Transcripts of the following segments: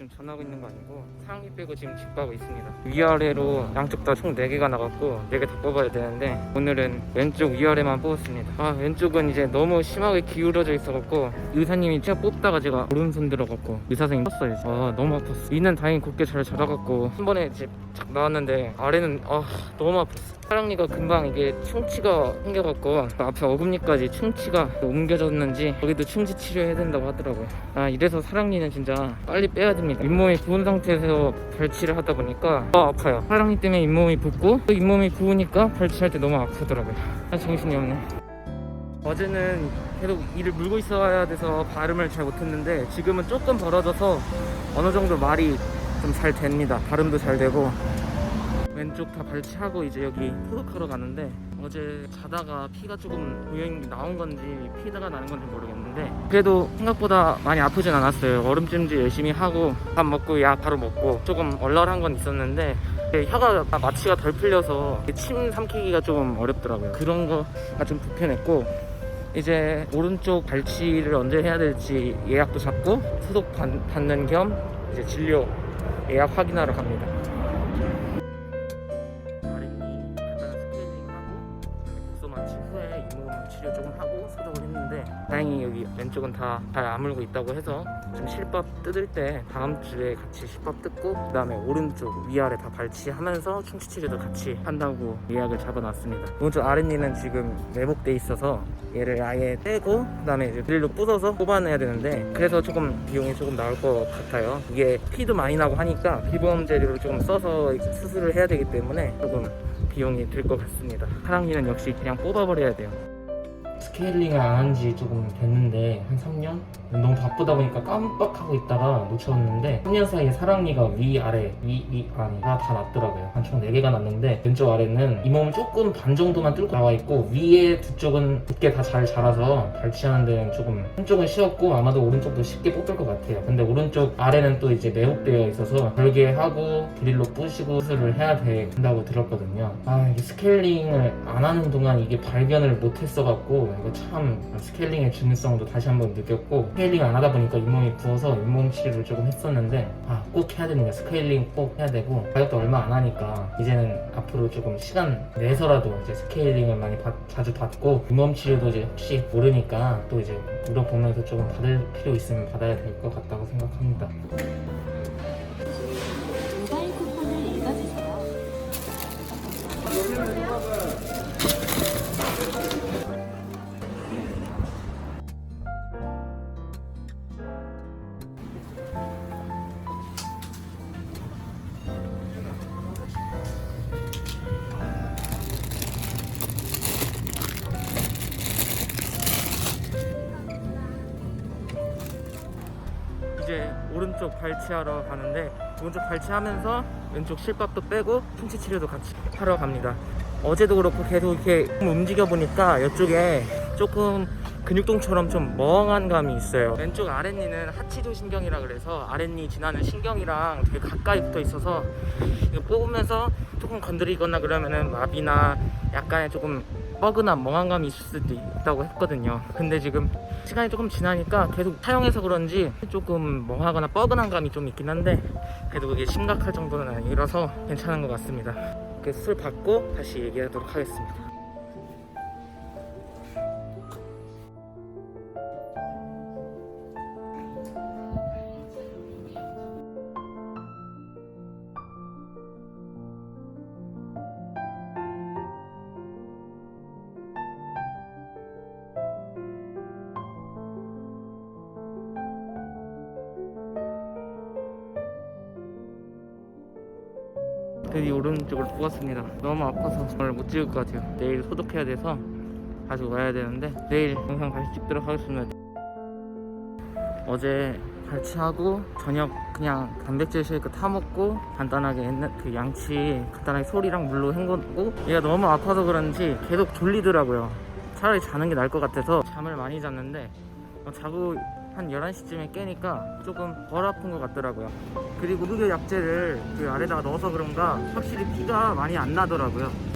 지금 전하고 있는 거 아니고 상위 빼고 지금 집 가고 있습니다. 위아래로 양쪽 다 총 4개가 나갔고 4개 다 뽑아야 되는데 오늘은 왼쪽 위아래만 뽑았습니다. 아 왼쪽은 이제 너무 심하게 기울어져 있어갖고 의사님이 제가 뽑다가 제가 오른손 들어갔고 의사 선생님 떴어요. 아 너무 아팠어. 위는 다행히 곱게 잘 자라갖고 한 번에 이제 착 나왔는데 아래는 아 너무 아팠어. 사랑니가 금방 이게 충치가 생겨갖고 앞에 어금니까지 충치가 옮겨졌는지 거기도 충치 치료해야 된다고 하더라고요. 아 이래서 사랑니는 진짜 빨리 빼야 됩니다 잇몸이 부은 상태에서 발치를 하다 보니까 더 아파요. 사랑니 때문에 잇몸이 붓고 또 잇몸이 부으니까 발치할 때 너무 아프더라고요. 아 정신이 없네. 어제는 계속 이를 물고 있어야 돼서 발음을 잘 못했는데 지금은 조금 벌어져서 어느 정도 말이 좀 잘 됩니다. 발음도 잘 되고 왼쪽 다 발치하고 이제 여기 소독하러 가는데 어제 자다가 피가 조금 고여있는 게 나온 건지 피가 나는 건지 모르겠는데 그래도 생각보다 많이 아프진 않았어요. 얼음찜질 열심히 하고 밥 먹고 약 바로 먹고 조금 얼얼한 건 있었는데 혀가 마취가 덜 풀려서 침 삼키기가 조금 어렵더라고요. 그런 거가 좀 불편했고 이제 오른쪽 발치를 언제 해야 될지 예약도 잡고 소독 받, 받는 겸 이제 진료 예약 확인하러 갑니다 치료 조금 하고 소독을 했는데 다행히 여기 왼쪽은 다 잘 아물고 있다고 해서 지금 실밥 뜯을 때 다음 주에 같이 실밥 뜯고 그 다음에 오른쪽 위아래 다 발치하면서 충치 치료도 같이 한다고 예약을 잡아놨습니다. 오른쪽 아랫니는 지금 매복돼 있어서 얘를 아예 떼고 그 다음에 이제 드릴로 부숴서 뽑아내야 되는데 그래서 조금 비용이 조금 나올 것 같아요. 이게 피도 많이 나고 하니까 비보험 재료를 조금 써서 수술을 해야 되기 때문에 조금 비용이 들 것 같습니다. 사랑니는 역시 그냥 뽑아버려야 돼요 스케일링을 안 한 지 조금 됐는데 한 3년? 너무 바쁘다 보니까 깜빡하고 있다가 놓쳤는데 3년 사이에 사랑니가 위아래 위, 위, 아래가 다 났더라고요. 한 총 4개가 났는데 왼쪽 아래는 잇몸은 조금 반 정도만 뚫고 나와 있고 위에 두 쪽은 굳게 다잘 자라서 발치하는 데는 조금 한쪽은 쉬웠고 아마도 오른쪽도 쉽게 뽑힐 것 같아요. 근데 오른쪽 아래는 또 이제 매혹되어 있어서 별개하고 드릴로 부시고 수술을 해야 된다고 들었거든요. 아 이게 스케일링을 안 하는 동안 이게 발견을 못 했어갖고 이거 참 스케일링의 중요성도 다시 한번 느꼈고 스케일링 안 하다 보니까 잇몸이 부어서 잇몸 치료를 조금 했었는데 아 꼭 해야 됩니다 스케일링 꼭 해야 되고 가격도 얼마 안 하니까 이제는 앞으로 조금 시간 내서라도 이제 스케일링을 많이 받- 자주 받고 잇몸 치료도 이제 혹시 모르니까 또 이제 물어보면서 조금 받을 필요 있으면 받아야 될 것 같다고 생각합니다 이제 오른쪽 발치하러 가는데 오른쪽 발치하면서 왼쪽 실밥도 빼고 충치 치료도 같이 하러 갑니다. 어제도 그렇고 계속 이렇게 움직여 보니까 이쪽에 조금 근육통처럼 좀 멍한 감이 있어요. 왼쪽 아랫니는 하치조 신경이라 그래서 아랫니 지나는 신경이랑 되게 가까이 붙어 있어서 뽑으면서 조금 건드리거나 그러면은 마비나 약간의 조금 뻐근한 멍한 감이 있을 수도 있다고 했거든요. 근데 지금 시간이 조금 지나니까 계속 사용해서 그런지 조금 멍하거나 뻐근한 감이 좀 있긴 한데 그래도 그게 심각할 정도는 아니라서 괜찮은 것 같습니다. 그 수술 받고 다시 얘기하도록 하겠습니다. 드디어 오른쪽을 뽑았습니다. 너무 아파서 오늘 못 찍을 것 같아요. 내일 소독해야 돼서 가지고 와야 되는데 내일 영상 다시 찍도록 하겠습니다. 어제 발치하고 저녁 그냥 단백질 쉐이크 타 먹고 간단하게 그 양치 간단하게 소리랑 물로 헹궜고 얘가 너무 아파서 그런지 계속 졸리더라고요. 차라리 자는 게 나을 것 같아서 잠을 많이 잤는데 어, 자고 한 11시쯤에 깨니까 조금 덜 아픈 것 같더라고요. 그리고 흡요 약제를 그 아래다가 넣어서 그런가 확실히 피가 많이 안 나더라고요.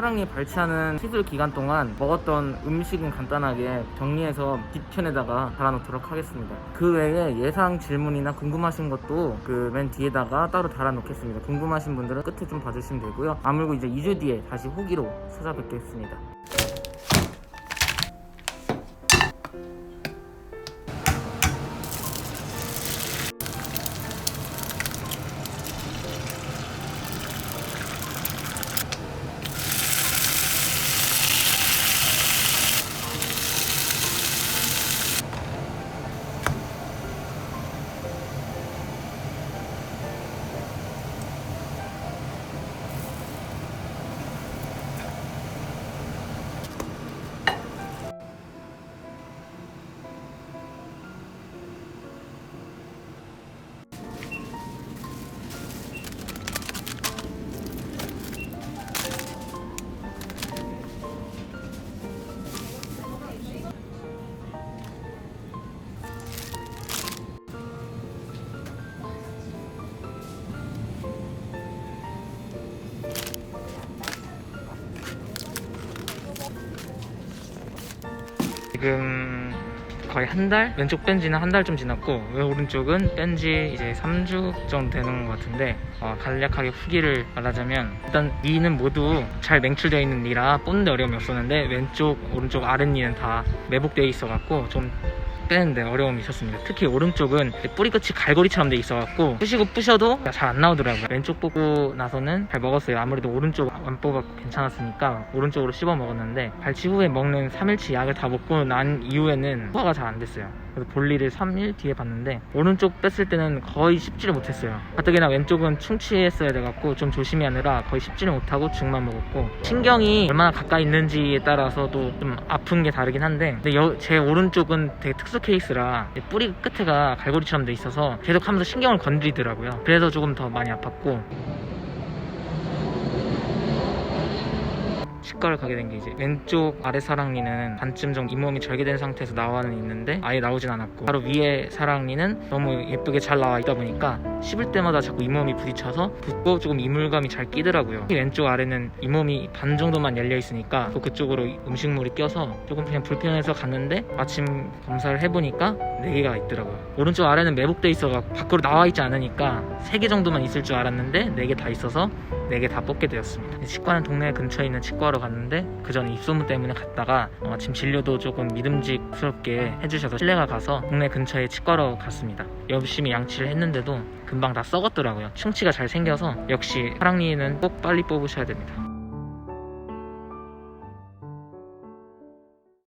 사랑니 발치하는 시술 기간 동안 먹었던 음식은 간단하게 정리해서 뒤편에다가 달아놓도록 하겠습니다. 그 외에 예상 질문이나 궁금하신 것도 그 맨 뒤에다가 따로 달아놓겠습니다. 궁금하신 분들은 끝에 좀 봐주시면 되고요. 아물고 이제 2주 뒤에 다시 후기로 찾아뵙겠습니다. 지금 거의 한 달? 왼쪽 뺀 지는 한 달 좀 지났고 오른쪽은 뺀 지 이제 3주 정도 되는 것 같은데 어, 간략하게 후기를 말하자면 일단 니는 모두 잘 맹출되어 있는 니라 뽑는데 어려움이 없었는데 왼쪽 오른쪽 아랫니는 다 매복되어 있어 갖고 좀 빼는데 어려움이 있었습니다. 특히 오른쪽은 뿌리 끝이 갈고리처럼 돼 있어갖고 부시고 부셔도 잘 안 나오더라고요. 왼쪽 보고 나서는 잘 먹었어요. 아무래도 오른쪽 안 뽑았고 괜찮았으니까 오른쪽으로 씹어 먹었는데 발치 후에 먹는 3일치 약을 다 먹고 난 이후에는 소화가 잘 안 됐어요. 볼일을 3일 뒤에 봤는데 오른쪽 뺐을 때는 거의 씹지를 못했어요. 가뜩이나 왼쪽은 충치했어야 돼갖고 좀 조심히 하느라 거의 씹지를 못하고 죽만 먹었고 신경이 얼마나 가까이 있는지에 따라서도 좀 아픈 게 다르긴 한데 근데 여- 제 오른쪽은 되게 특수 케이스라 뿌리 끝에가 갈고리처럼 돼 있어서 계속 하면서 신경을 건드리더라고요. 그래서 조금 더 많이 아팠고 치과를 가게 된 게 이제 왼쪽 아래 사랑니는 반쯤 정도 잇몸이 절개된 상태에서 나와는 있는데 아예 나오진 않았고 바로 위에 사랑니는 너무 예쁘게 잘 나와 있다 보니까 씹을 때마다 자꾸 잇몸이 부딪혀서 붓고 조금 이물감이 잘 끼더라고요. 왼쪽 아래는 잇몸이 반 정도만 열려 있으니까 또 그쪽으로 음식물이 껴서 조금 그냥 불편해서 갔는데 아침 검사를 해보니까 4개가 있더라고요. 오른쪽 아래는 매복돼 있어서 밖으로 나와 있지 않으니까 3개 정도만 있을 줄 알았는데 4개 다 있어서 4개 다 뽑게 되었습니다. 치과는 동네 근처에 있는 치과로 갔는데 그 전에 입소문 때문에 갔다가 어, 지금 진료도 조금 믿음직스럽게 해주셔서 신뢰가 가서 동네 근처에 치과로 갔습니다. 열심히 양치를 했는데도 금방 다 썩었더라고요. 충치가 잘 생겨서 역시 사랑니는 꼭 빨리 뽑으셔야 됩니다.